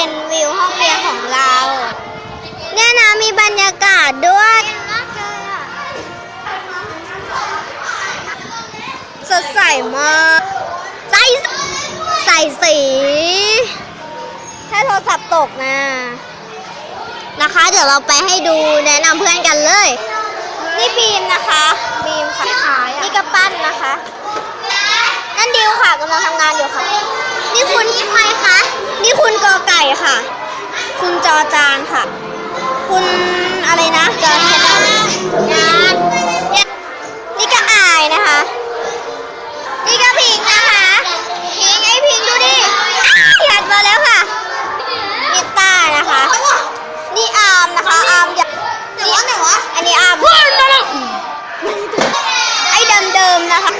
เป็นวิวห้องเรียนของเรา เนี่ยนะมีบรรยากาศด้วยสดใสมากใสใสสี ถ้าโทรศัพท์ตกนะ นะคะ เดี๋ยวเราไปให้ดูแนะนำเพื่อนกันเลย นี่บีมนะคะ บีมค่ะนี่กระปั้นนะคะ นั่นดิวค่ะกำลังทำงานอยู่ค่ะ นี่คุณ คุณกอไก่ค่ะ คุณจอจานค่ะ คุณอะไรนะจอจานนี่ก็อายนะคะ นี่ก็พิงนะคะพิงไอพิงดูดิอ้าวหัดมาแล้วค่ะนี่ต้านะคะ นี่อามนะคะอามอยาหนวะอันนี้อามไอเดิมๆนะคะ